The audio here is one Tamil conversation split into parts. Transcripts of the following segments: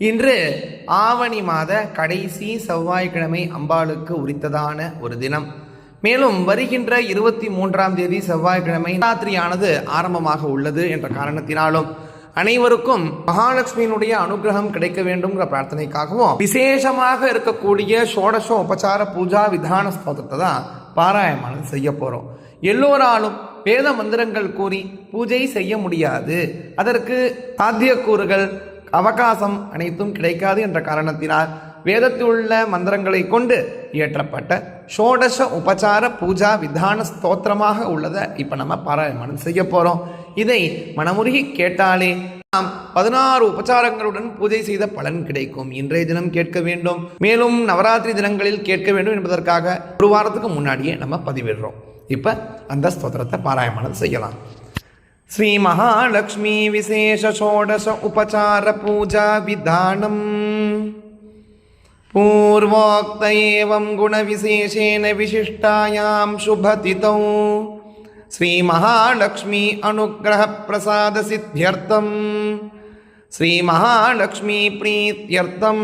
இன்று ஆவணி மாத கடைசி செவ்வாய்க்கிழமை அம்பாளுக்கு உரித்ததான ஒரு தினம். மேலும் வருகின்ற இருபத்தி மூன்றாம் தேதி செவ்வாய்க்கிழமை ராத்திரியானது ஆரம்பமாக உள்ளது என்ற காரணத்தினாலும் அனைவருக்கும் மகாலட்சுமியினுடைய அனுகிரகம் கிடைக்க வேண்டும்ங்கிற பிரார்த்தனைக்காகவும் விசேஷமாக இருக்கக்கூடிய ஷோடச உபசார பூஜா விதான ஸ்தோத்திரத்தை தான் பாராயணம் செய்ய போகிறோம் எல்லோராலும் வேத மந்திரங்கள் கூறி பூஜை செய்ய முடியாது. அதற்கு சாத்தியக்கூறுகள் அவகாசம் அனைத்தும் கிடைக்காது என்ற காரணத்தினால் வேதத்தில் உள்ள மந்திரங்களை கொண்டு இயற்றப்பட்ட ஷோடச உபசார பூஜா விதான ஸ்தோத்திரமாக உள்ளதை இப்போ நம்ம பாராயணம் செய்ய போகிறோம் இதை மனமுருகி கேட்டாலே நாம் பதினாறு உபச்சாரங்களுடன் பூஜை செய்த பலன் கிடைக்கும். இன்றைய தினம் கேட்க வேண்டும். மேலும் நவராத்திரி தினங்களில் கேட்க வேண்டும் என்பதற்காக ஒரு வாரத்துக்கு முன்னாடியே நம்ம பதிவிடுறோம். இப்போ அந்த ஸ்தோத்திரத்தை பாராயணம் செய்யலாம். श्रीमहालक्ष्मीविशेषषोडश उपचारपूजाविधानम् पूर्वोक्त एवं गुणविशेषेण विशिष्टायां शुभतिथौ। श्रीमहालक्ष्मी अनुग्रहप्रसादसिद्ध्यर्थं श्रीमहालक्ष्मीप्रीत्यर्थं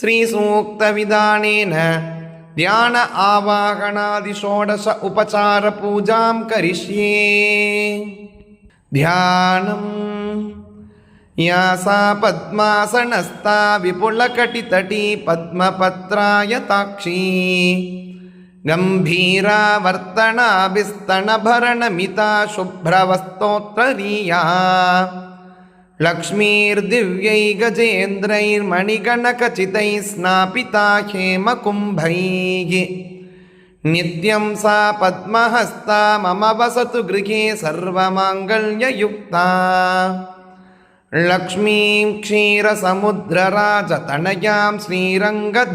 श्रीसूक्तविधानेन ധ്യാന ആവാഹണാദി ഷോഡശ ഉപചാര പൂജാം കരിഷ്യേ ധ്യാനം യാസാ പത്മാസനസ്ഥാ വിപുലകടിതടീ പത്മപത്രായ താക്ഷീ ഗംഭീരാവർത്തണാഭിസ്തണഭരണമിതാ ശുഭ്രവസ്തോത്രരീയാ लक्ष्मीर्दिव्यै गजेन्द्रैर्मणिगणकचितैः स्नापिता हेमकुम्भैः नित्यं सा पद्महस्ता मम वसतु गृहे सर्वमाङ्गल्ययुक्ता लक्ष्मीं क्षीरसमुद्रराजतनयां श्रीरङ्गधामेश्वरीं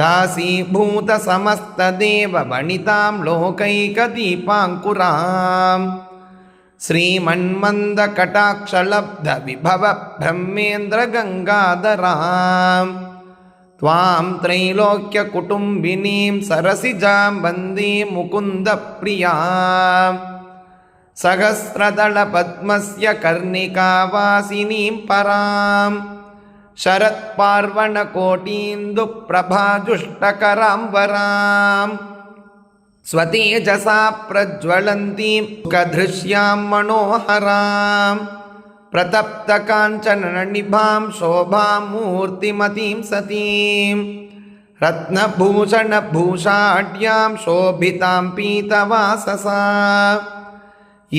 दासीभूतसमस्तदेववनितां लोकैकदीपाङ्कुराम् श्रीमन्मन्दकटाक्षलब्धविभव ब्रह्मेन्द्रगङ्गाधराम् त्वां त्रैलोक्यकुटुम्बिनीं सरसिजां वन्दे मुकुन्दप्रियाम् सहस्रदलपद्मस्य कर्णिकावासिनीं पराम् शरत्पार्वणकोटीन्दुप्रभाजुष्टकरां वराम् स्वतेजसा प्रज्वलन्तीं सुखधृश्यां मनोहरां प्रतप्तकाञ्चननिभां शोभां मूर्तिमतीं सतीं रत्नभूषणभूषाढ्यां शोभितां पीतवाससा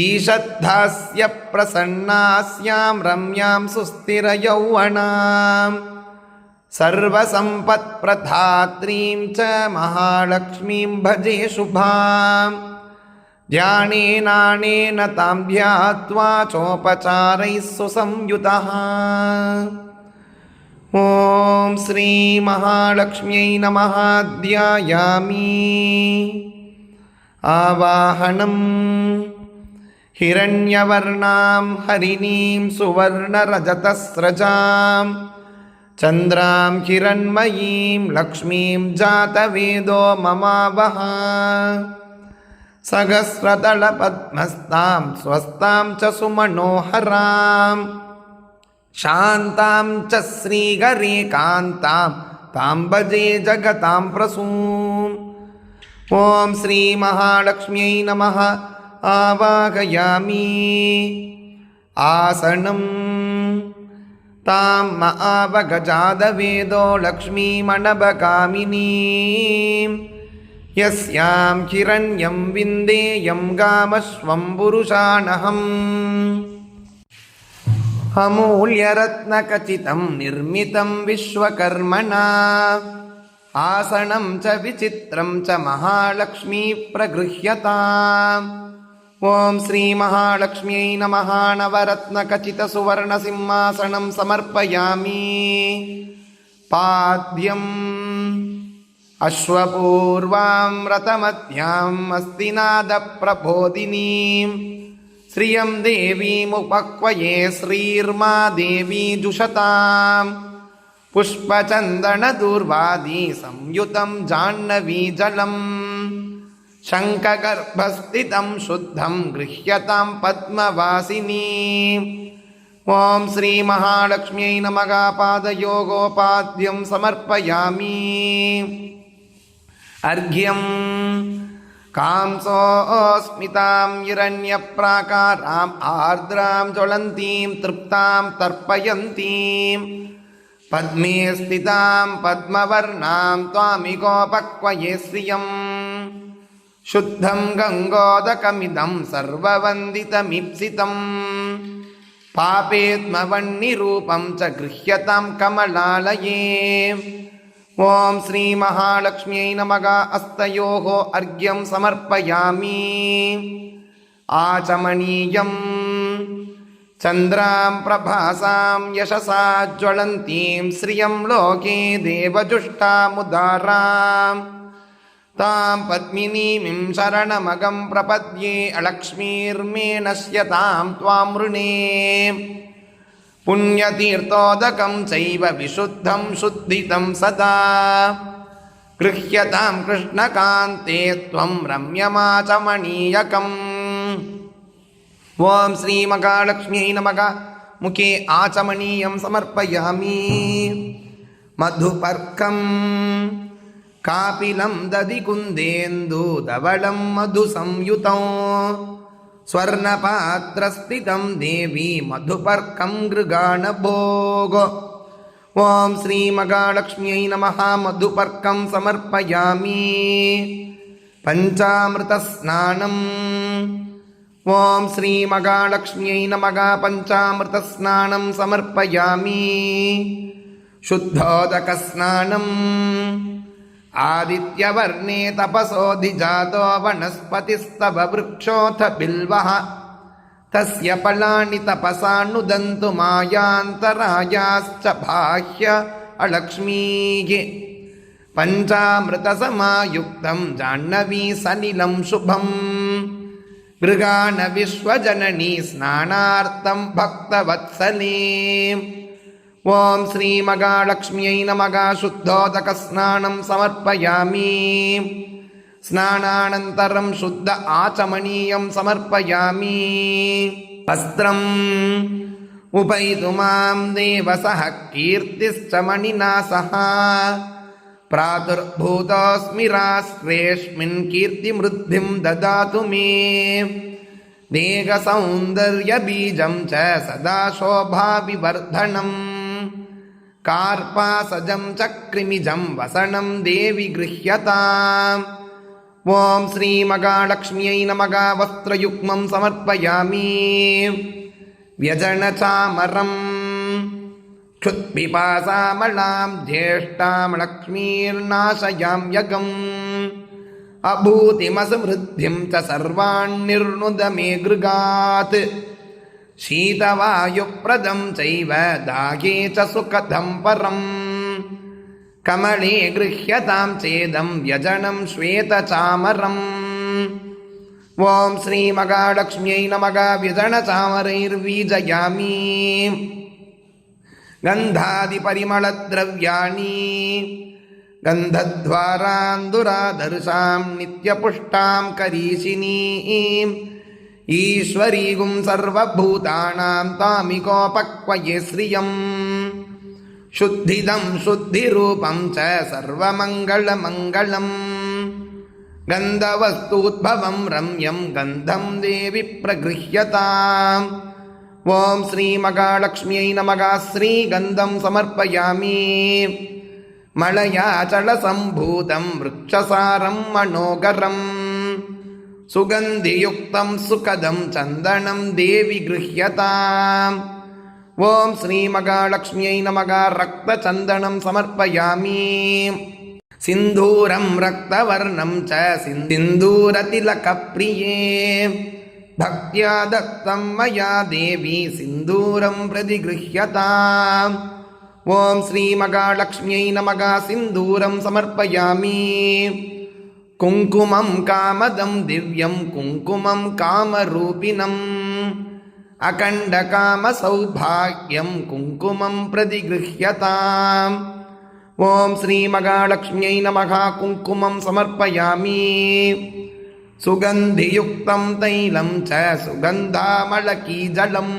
ईषद्धास्य प्रसन्नास्यां रम्यां सुस्थिरयौवनाम् सर्वसम्पत्प्रधात्रीं च महालक्ष्मीं भजे शुभां ध्यानेनानेन तां ध्यात्वा चोपचारैः सुसंयुतः। ॐ श्रीमहालक्ष्म्यै नमः ध्यायामि। आवाहनम् हिरण्यवर्णां हरिणीं सुवर्णरजतस्रजाम् चन्द्रां हिरण्मयीं लक्ष्मीं जातवेदो ममावह सहस्रदलपद्मस्तां स्वस्तां च सुमनोहरां। शान्तां च श्रीगरेकान्तां तां भजे जगतां प्रसूम् ॐ श्रीमहालक्ष्म्यै नमः आवाहयामि। आसनम् तां म आवगजादवेदो लक्ष्मीमणबकामिनीं यस्यां हिरण्यं विन्देयं गामश्वं पुरुषाणहम् अमूल्यरत्नखचितं निर्मितं विश्वकर्मणा आसनं च विचित्रं च महालक्ष्मी प्रगृह्यताम् ॐ श्रीमहालक्ष्म्यै नमः नवरत्नखचितसुवर्णसिंहासनं समर्पयामि पाद्यम् अश्वपूर्वां रतमत्याम् अस्तिनादप्रबोधिनीं श्रियं देवीमुपक्वये श्रीर्मा देवी जुषताम् पुष्पचन्दनदुर्वादी संयुतं जाह्नवीजलम् शङ्खगर्भस्थितं शुद्धं गृह्यतां पद्मवासिनी ॐ श्रीमहालक्ष्म्यै नमः पादयोगोपाद्यं समर्पयामि अर्घ्यम् कांसोऽस्मितां हिरण्यप्राकाराम् आर्द्रां ज्वलन्तीं तृप्तां तर्पयन्तीं पद्मे स्थितां पद्मवर्णां त्वामिकोपक्वये श्रियम् శుద్ధం గంగోదకమిదం సర్వవందితమిప్సితం పాపేత్మవన్నిరూపం చ గృహ్యతాం కమలాలయే ఓం శ్రీ మహాలక్ష్మ్యై నమగా అస్తయో అర్ఘ్యం సమర్పయామి ఆచమణీయం చంద్రాం ప్రభాసాం యశసా జ్వలంతీం శ్రియం లోకే దేవజుష్టాముదారాం தாம் பத்மினீமிம் சரணமகம் பிரபத்யே அலக்ஷ்மீர்மேனஸ்ய தாம் துவாமிருணே புண்ணியதீர்த்தோதகம் சைவ விசுத்தம் சுத்திதம் சதா கிருஹ்யதாம் கிருஷ்ணகாந்தே துவம் ரம்யமாச்சமணீயகம் ஓம் ஸ்ரீ மகாலட்சுமியை நமக முகே ஆச்சமணீயம் சமர்ப்பயாமி மதுபர்க்கம் కాపిలం దది కుందేందు ధవళం మధు సంయుతం. స్వర్ణపాత్రస్థితం దేవి మధుపర్కం గృగాణ భోగో. ఓం శ్రీ మగాళక్ష్మ్యై నమ మధుపర్కం సమర్పయామి. పంచామృతస్నానం ఓం శ్రీ మగాళక్ష్మ్యై నమగా పంచామృతస్నానం సమర్పయామి. శుద్ధోదకస్నానం आदित्यवर्णे तपसोऽधिजातो वनस्पतिस्तव वृक्षोऽथ बिल्वः तस्य फलानि तपसा नुदन्तु मायान्तरायाश्च बाह्य अलक्ष्मीः पञ्चामृतसमायुक्तं जाह्नवीसलिलं शुभम् गृगाण विश्वजननी स्नानार्थं भक्तवत्सले ॐ श्रीमगालक्ष्म्यै नमः शुद्धोदकस्नानं समर्पयामि स्नानानन्तरं शुद्ध आचमनीयं समर्पयामि वस्त्रम् उपैतु मां देवसः कीर्तिश्च मणिना सह प्रादुर्भूतोऽस्मि राष्ट्रेऽस्मिन् कीर्तिमृद्धिं ददातु मे देहसौन्दर्यबीजं च सदा शोभाविवर्धनम् कार्पासजं चक्रिमिजं वसनं देवि गृह्यताम् ॐ श्रीमगालक्ष्म्यै नमः वस्त्रयुग्मं समर्पयामि व्यजनचामरम् क्षुत्पिपासामलां ज्येष्ठां लक्ष्मीर्नाशयां यगम् अभूतिमसमृद्धिं च सर्वाण्निर्नुद मे गृगात् शीतवायुप्रदं चैव दागे च सुखदं परम् कमले गृह्यतां चेदं व्यजनं श्वेतचामरम् ॐ श्रीमगालक्ष्म्यै नमः व्यजनचामरैर्वीजयामि गन्धादिपरिमलद्रव्याणि गन्धद्वारान्दुरादर्शां नित्यपुष्टां करीशिनीम् ईश्वरीगुं सर्वभूतानां तामिकोपक्वये श्रियम् शुद्धिदं शुद्धिरूपं च सर्वमङ्गलमङ्गलम् गन्धवस्तूद्भवं रम्यं गन्धं देवि प्रगृह्यताम् ॐ श्रीमगालक्ष्म्यै नमः श्रीगन्धं समर्पयामि मलयाचलसम्भूतं वृक्षसारं मनोगरम् सुगन्धियुक्तं सुखदं चन्दनं देवि गृह्यताम् ॐ श्रीमगालक्ष्म्यै नमः रक्तचन्दनं समर्पयामि सिन्दूरं रक्तवर्णं च सिन्दूरतिलकप्रिये भक्त्या दत्तं मया देवी सिन्दूरं प्रतिगृह्यताम् ॐ श्रीमगालक्ष्म्यै नमः सिन्दूरं समर्पयामि குங்குமம் காமதம் திவ்யம் குங்குமம் காமரூபிணம். அகண்ட காம சௌபாகியம் குங்குமம் பிரதிகிருஹியதாம். ஓம் ஸ்ரீ மகாலட்சுமியை நமகா குங்குமம் சமர்ப்பயாமி. சுகந்தியுக்தம் தைலம் ச சுகந்தாமளகீஜலம்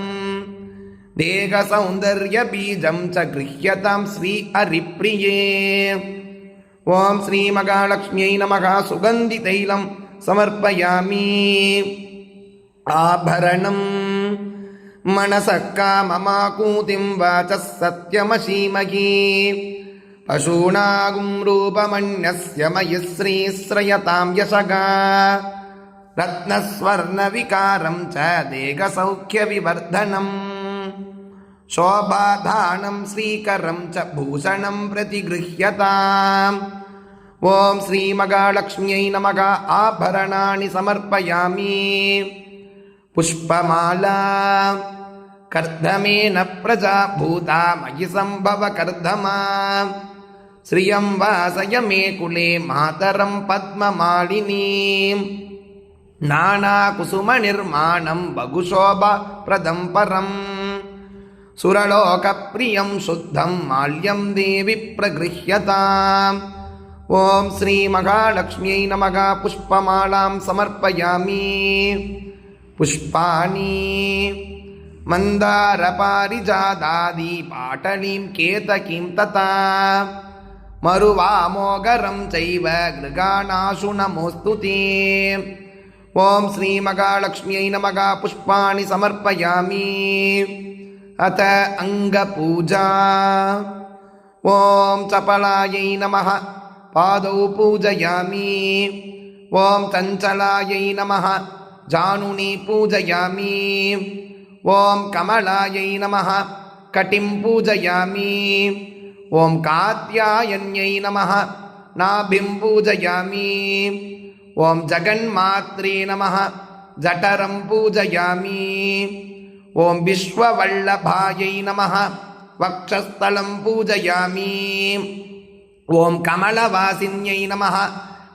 தேக சௌந்தர்ய பீஜம் ச கிருஹியதாம் ஸ்ரீ ஹரிப்பிரியே ஓம் ஸ்ரீ மகாலட்சுமியை நமக சுகந்தி தைலம் சமர்ப்பயாமி. ஆபரணம். மனசக்காமமாக்கூதிம் வாச்ச சத்யமசீமகி. பசூனாகும் ரூபமன்யஸ்ய மயிஸ்ரீஸ்ரயதாம் யசகா. ரத்னஸ்வர்ணவிகாரம் ச தேகசௌக்கியவிவர்தனம் शोभाधानं श्रीकरं च भूषणं प्रतिगृह्यताम् ॐ श्रीमगालक्ष्म्यै नमः आभरणानि समर्पयामि पुष्पमाला कर्धमेन प्रजा भूता मयि सम्भव कर्धमा श्रियं वासय मे कुले मातरं पद्ममालिनीम् नानाकुसुमनिर्माणं बहुशोभप्रदं परम् सुरलोकप्रियं शुद्धं माल्यं देवि प्रगृह्यताम् ॐ श्रीमहालक्ष्म्यै नमः पुष्पमालां समर्पयामि पुष्पाणि मन्दारपारिजातादि पाटलीं केतकीं तथा मरुवामोगरं चैव गृगाणाशु नमोऽस्तु ते ॐ श्रीमहालक्ष्म्यै नमः पुष्पाणि समर्पयामि अथ अङ्गपूजा ॐ चपलायै नमः पादौ पूजयामि ॐ चञ्चलायै नमः जानुनी पूजयामि ॐ कमलायै नमः कटिं पूजयामि ॐ कात्यायन्यै नमः नाभिं पूजयामि ॐ जगन्मात्रे नमः जठरं पूजयामि ॐ विश्ववल्लभायै नमः वक्षस्थलं पूजयामि ॐ कमलवासिन्यै नमः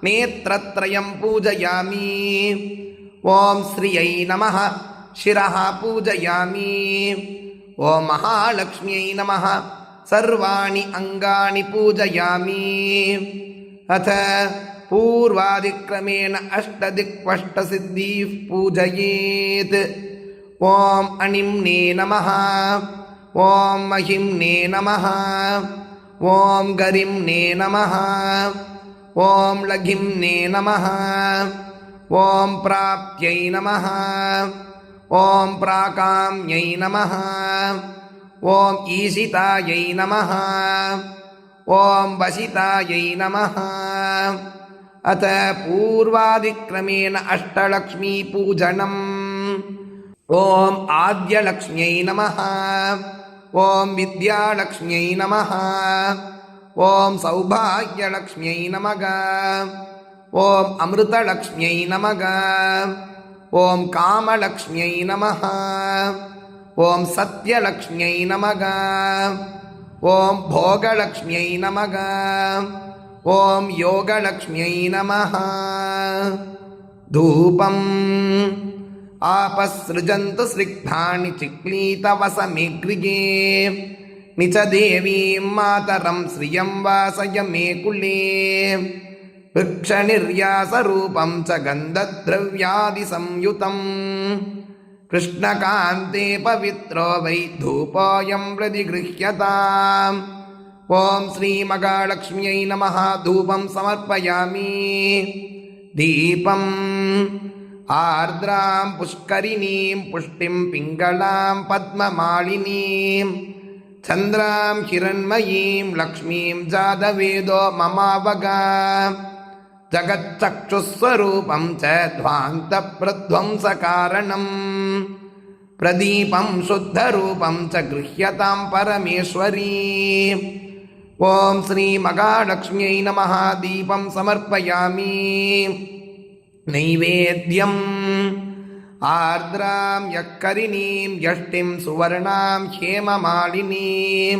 नेत्रत्रयं पूजयामि ॐ श्रियै नमः शिरः पूजयामि ॐ महालक्ष्म्यै नमः सर्वाणि अङ्गानि पूजयामि अथ पूर्वादिक्रमेण अष्टदिक्पष्टसिद्धिः पूजयेत् ॐ अणिम्ने नमः ॐ महिम्ने नमः ॐ गरिम्ने नमः ॐ लघिम्ने नमः ॐ प्राप्यै नमः ॐ प्राकाम्यै नमः ॐ ईशितायै नमः ॐ वसितायै नमः अथ पूर्वादिक्रमेण अष्टलक्ष्मीपूजनम् ஓம் ஆத்யலக்ஷ்மியை நம ஓம் வித்யாலக்ஷ்மியை நம ஓம் சௌபாகியலக்ஷ்மியை நமக. ஓம் அமிர்தலக்ஷ்மியை நமக. ஓம் காமலக்ஷ்மியை நம ஓம் சத்யலக்ஷ்மியை நமக. ஓம் போகலக்ஷ்மியை நமக. ஓம் யோகலக்ஷ்மியை நம தூபம் आपसृजन्तु स्निग्धानि चिक्लीतवसमेगृगे निच देवीं मातरं श्रियं वासय मे कुले वृक्षनिर्यासरूपं च गन्धद्रव्यादिसंयुतम् कृष्णकान्ते पवित्रो वै धूपोऽयं प्रतिगृह्यताम् ॐ श्रीमगालक्ष्म्यै नमः धूपं समर्पयामि दीपम् आर्द्रां पुष्करिणीं पुष्टिं पिङ्गलां पद्ममालिनीं चन्द्रां हिरण्मयीं लक्ष्मीं जातवेदो ममावगा जगच्चक्षुस्वरूपं च ध्वान्तप्रध्वंसकारणम् प्रदीपं शुद्धरूपं च गृह्यतां परमेश्वरी ॐ श्रीमगालक्ष्म्यै नमः दीपं समर्पयामि नैवेद्यम् आर्द्रां यक्करिणीं यष्टिं सुवर्णां हेममालिनीं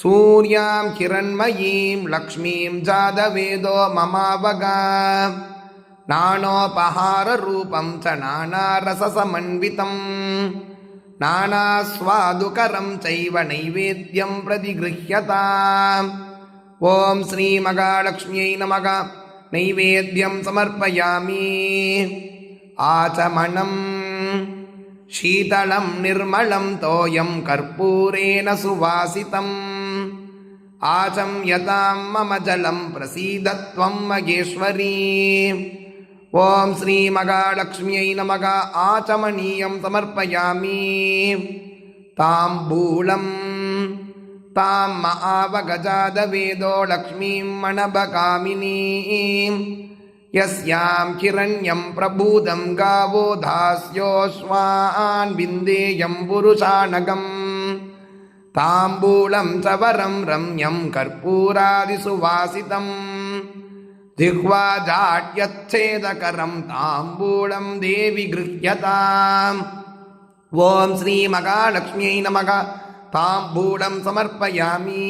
सूर्यां हिरण्मयीं लक्ष्मीं जातवेदो ममावगा नानोपहाररूपं च नानारससमन्वितम् नानास्वादुकरं चैव नैवेद्यं प्रतिगृह्यताम् ॐ श्रीमगालक्ष्म्यै नमः नैवेद्यं समर्पयामि आचमनम् शीतलं निर्मलं तोयं कर्पूरेण सुवासितम् आचम्यतां मम जलं प्रसीदत्वं मगेश्वरी ॐ श्रीमगालक्ष्म्यै नमः आचमनीयं समर्पयामि ताम्बूलम् तां म आवगजादवेदो लक्ष्मीं मणभकामिनीं यस्यां हिरण्यं प्रभूतं गावो धास्योऽश्वान् विन्देयं पुरुषानगम् ताम्बूलं च वरं रम्यं कर्पूरादिसुवासितम् जिह्वा जाड्यच्छेदकरं ताम्बूलं देवि गृह्यताम् ॐ श्रीमगालक्ष्म्यै नमः ताम्बूलं समर्पयामि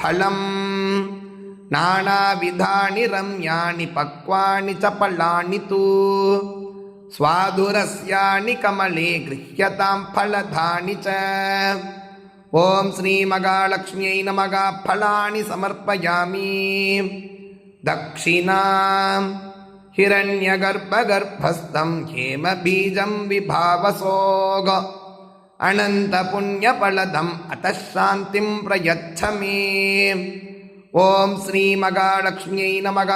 फलम् नानाविधानि रम्याणि पक्वानि च फलानि तु स्वादुरस्यानि कमले गृह्यतां फलधानि च ॐ श्रीमगालक्ष्म्यै नमः फलानि समर्पयामि दक्षिणाम् हिरण्यगर्भगर्भस्थं हेमबीजं विभावसोग अनन्तपुण्यफलदम् अतः शान्तिं प्रयच्छ मे ॐ श्रीमगालक्ष्म्यै नमः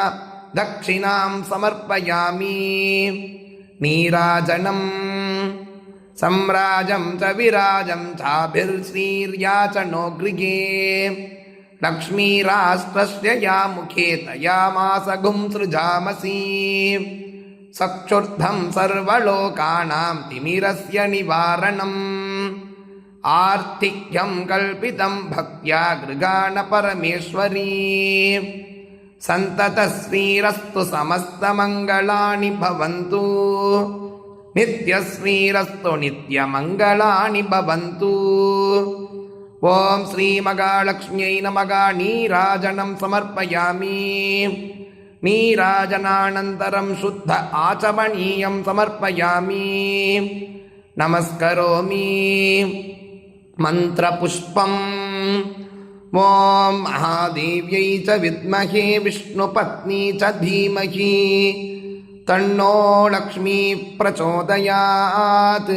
दक्षिणां समर्पयामि नीराजनम् सम्राजं च विराजं चाभिर्श्रीर्याचनो गृहे लक्ष्मीराष्ट्रस्य या मुखे तया मासगुं सृजामसि சக்ஷுர்தம் சர்வலோகானாம் திமிரஸ்ய நிவாரணம். ஆர்த்திக்யம் கல்பிதம் பக்தியா கிருகாண பரமேஸ்வரி. சந்ததஸ்ரீரஸ்து சமஸ்தமங்களாணி பவந்து. நித்யஸ்ரீரஸ்து நித்யமங்களாணி பவந்து. ஓம் ஸ்ரீமகாலக்ஷ்மியை நமகா நீராஜனம் சமர்ப்பயாமி. नीराजनानन्तरं शुद्ध आचमनीयं समर्पयामि नमस्करोमि मन्त्रपुष्पम् ॐ महादेव्यै च विद्महे विष्णुपत्नी च धीमहि तन्नो लक्ष्मी प्रचोदयात्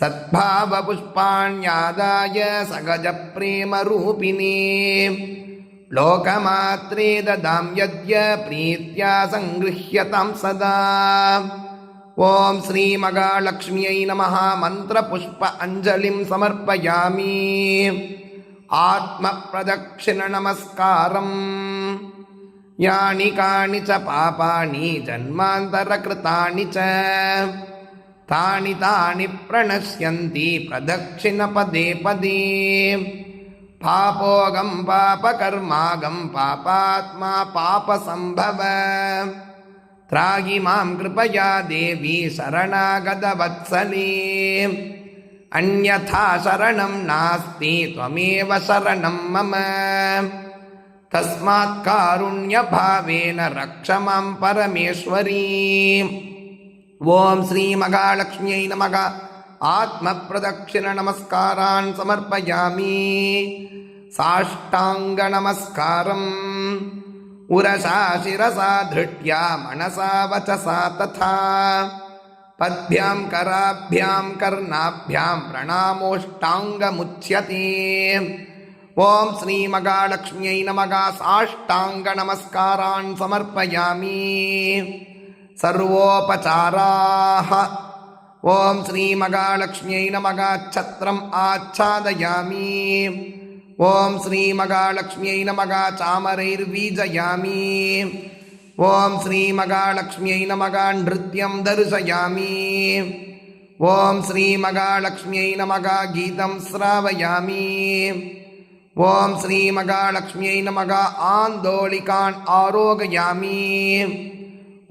सद्भावपुष्पाण्यादाय सगजप्रेमरूपिणे लोकमात्रे ददां यद्य प्रीत्या सङ्गृह्यतां सदा ॐ श्रीमगालक्ष्म्यै नमः मन्त्रपुष्प अञ्जलिं समर्पयामि आत्मप्रदक्षिणनमस्कारम् यानि कानि च पापानि जन्मान्तरकृतानि च तानि तानि प्रणश्यन्ति प्रदक्षिणपदे पदे பாபோகம் பாபகர்மாகம் பாபாத்மா பாபசம்பவ. திராகி மாம் கிருபயா தேவி சரணாகத வத்சலே அந்யதா சரணம் நாஸ்தி துவமேவ சரணம் மம. தஸ்மாத் காருண்ய பாவேன ரக்ஷமாம் பரமேஸ்வரி. ஓம் ஸ்ரீ மகாலட்சுமியை நமகா. आत्मप्रदक्षिणनमस्कारान् समर्पयामि साष्टाङ्गनमस्कारम् उरसा शिरसा धृट्या मनसा वचसा तथा पद्भ्यां कराभ्यां कर्णाभ्यां प्रणामोष्टाङ्गमुच्यते ॐ श्रीमगालक्ष्म्यै नमः साष्टाङ्गनमस्कारान् समर्पयामि सर्वोपचाराः ஓம் ஸ்ரீ மகாலட்சுமியை நமகாச்சத்திரம் ஆச்சாதயாமி. ஓம் ஸ்ரீ மகாலட்சுமியை நமகா சாமரைர் வீஜயாமி ஓம் ஸ்ரீ மகாலட்சுமியை நமகா நிருத்தியம் தரிசயாமி. ஓம் ஸ்ரீ மகாலட்சுமியை நமகா கீதம் ஸ்ராவயாமி. ஓம் ஸ்ரீ மகாலட்சுமியை நமகா ஆந்தோலிகான் ஆரோகயாமி.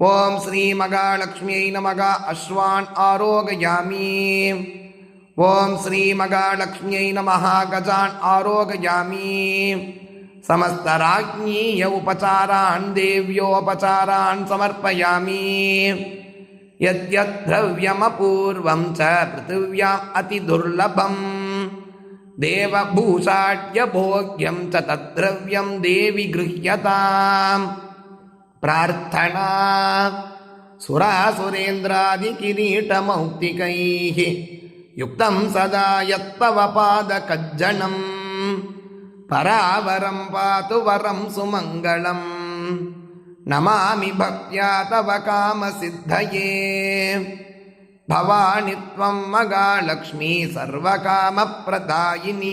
आन्दोलिकान् आरोगयामि ॐ श्रीमगालक्ष्म्यै नमः अश्वान् आरोगयामि ॐ श्रीमगालक्ष्म्यै नमः गजान् आरोगयामि समस्तराज्ञीय उपचारान् देव्योपचारान् समर्पयामि यद्यद्द्रव्यमपूर्वं च पृथिव्याम् अतिदुर्लभम् देवभूषाढ्यभोग्यं च तद्द्रव्यं देवि गृह्यताम् प्रार्थना सुरासुरेन्द्रादिकिरीटमौक्तिकैः युक्तं सदा यत्तव पादकज्जनम् परावरं पातु वरं सुमङ्गलम् नमामि भक्त्या तव कामसिद्धये भवानि त्वं मगालक्ष्मी सर्वकामप्रदायिनी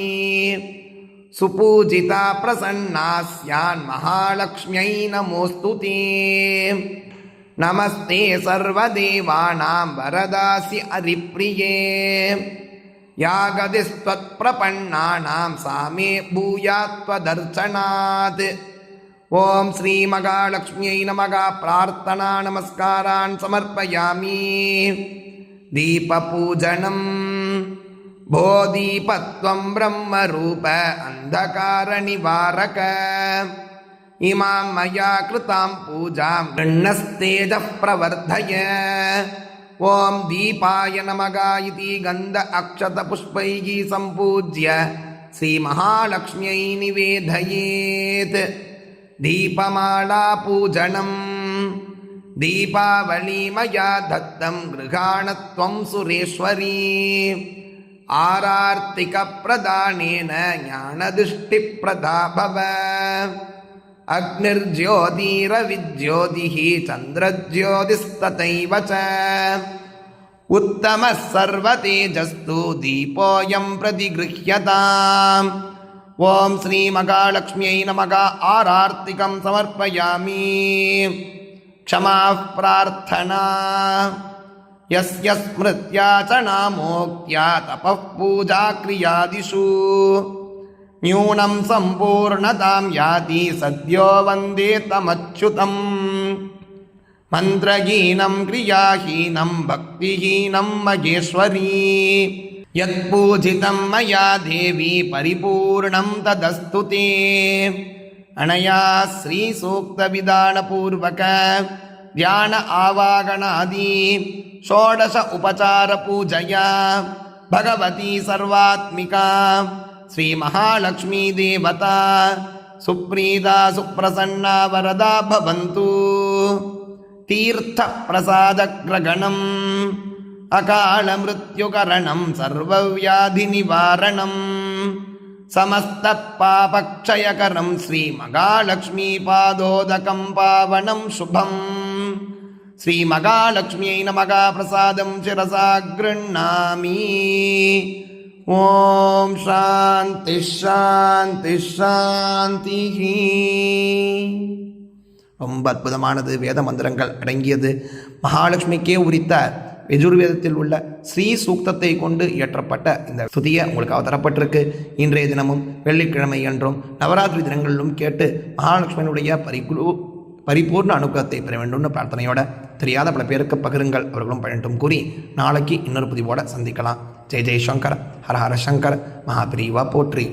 சுபூஜிதா பிரசன்னாஸ்யான் மகாலட்சுமியை நமோஸ்துதே நமஸ்தே சர்வதேவானாம் வரதாசி அரிப்ரியே யாகதிஸ்வத் பிரபன்னானாம் சாமே பூயாத்வதர்ச்சனாத் ஓம் ஸ்ரீ மகாலட்சுமியை நமகா பிரார்த்தனா நமஸ்காரான் சமர்ப்பயாமி தீபபூஜனம் போதீபத்வம் பிரம்மரூப அந்தகாரணிவாரக இமாம் மயா கிருதாம் பூஜாம் கிண்ணஸ்தேஜ பிரவர்த்தய. ஓம் தீபாய நமகா இதி கந்த அக்ஷத புஷ்பைகி சம்பூஜ்ய. ஸ்ரீ மகாலட்சுமியை நிவேதயேத். தீபமாலா பூஜனம். தீபாவளி மயா தத்தம் கிருகாணத்வம் சுரேஸ்வரி. आरार्तिकप्रदानेन ज्ञानदृष्टिप्रदा भव अग्निर्ज्योतिरविज्योतिः चन्द्रज्योतिस्तथैव च उत्तमः सर्वतेजस्तु दीपोऽयं प्रतिगृह्यताम् ॐ श्रीमहालक्ष्म्यै नमः आरार्तिकं समर्पयामि क्षमाः प्रार्थना यस्य स्मृत्या च नामोक्त्या तपः पूजा क्रियादिषु न्यूनं सम्पूर्णतां याति सद्यो वन्दे तमच्युतम् मन्त्रहीनं क्रियाहीनं भक्तिहीनं महेश्वरी यत्पूजितं मया देवी परिपूर्णं तदस्तु ते अनया श्रीसूक्तविधानपूर्वक ಧ್ಯಾನ ಆವಾಗಣಾದಿ ಷೋಡಶ ಉಪಚಾರ ಪೂಜಯ ಭಗವತಿ ಸರ್ವಾತ್ಮಿಕಾ ಶ್ರೀ ಮಹಾಲಕ್ಷ್ಮೀ ದೇವತಾ ಸುಪ್ರೀದ ಸುಪ್ರಸನ್ನ ವರದ ಭವಂತು ತೀರ್ಥ ಪ್ರಸಾದಗ್ರಗಣಂ ಅಕಾಲ ಮೃತ್ಯುಕರಣಂ ಸರ್ವವ್ಯಾಧಿ ನಿವಾರಣಂ ಸಮಸ್ತ ಪಾಪಕ್ಷಯಕರಂ ಶ್ರೀ ಮಹಾಲಕ್ಷ್ಮೀ ಪಾದೋದಕಂ ಪಾವನಂ ಶುಭಂ श्रीमगालक्ष्म्यै नमः प्रसादं शिरसा गृह्णामि ॐ शान्तिः शान्तिः शान्तिः ரொம்ப அற்புதமானது வேத மந்திரங்கள் அடங்கியது மகாலட்சுமிக்கே உரித்த எஜுர்வேதத்தில் உள்ள ஸ்ரீ சூக்தத்தை கொண்டு இயற்றப்பட்ட இந்த ஸ்துதியை உங்களுக்கு தரப்பட்டிருக்கு இன்றைய தினமும் வெள்ளிக்கிழமை என்றும் நவராத்திரி தினங்களிலும் கேட்டு மகாலட்சுமியினுடைய பரிகுழு பரிபூர்ண அனுகிரகத்தை பெற வேண்டும்னு பிரார்த்தனையோட தெரியாத பல பேருக்கு பகிருங்கள். அவர்களும் பயன்ட்டும் கூறி நாளைக்கு இன்னொரு பதிவோட சந்திக்கலாம். ஜெய் ஜெய் சங்கர் ஹர ஹர சங்கர் மகாபிரிவா போற்றி.